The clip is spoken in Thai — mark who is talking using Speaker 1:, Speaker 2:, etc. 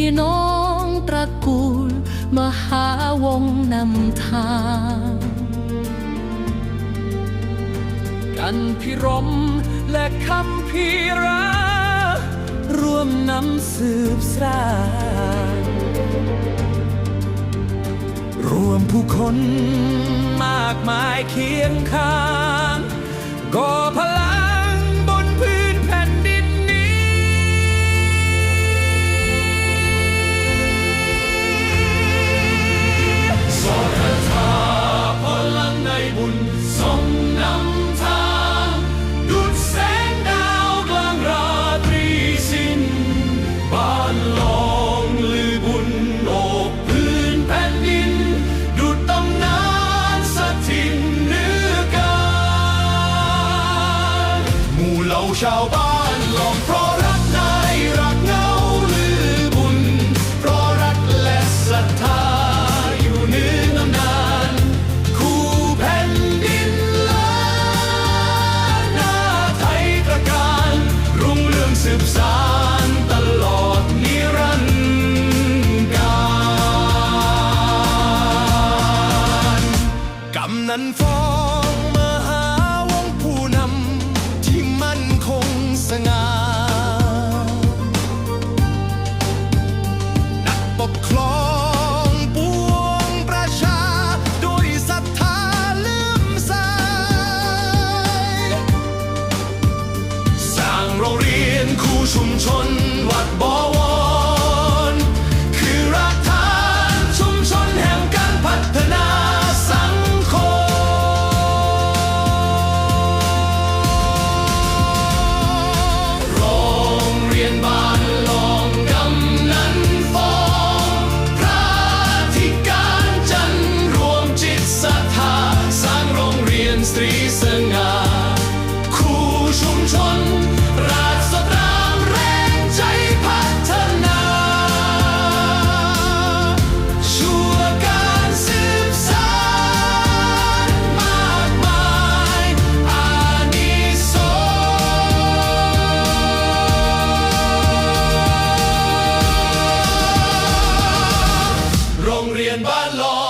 Speaker 1: พี่น้องตระกูล มหาวงนำทาง กันพิรม และคำพีราร่วมนำสืบสร้างรวมผู้คนมากมายเคียงข้างก็พลังาวบ้านลองพร้อม schon Julian Barlow.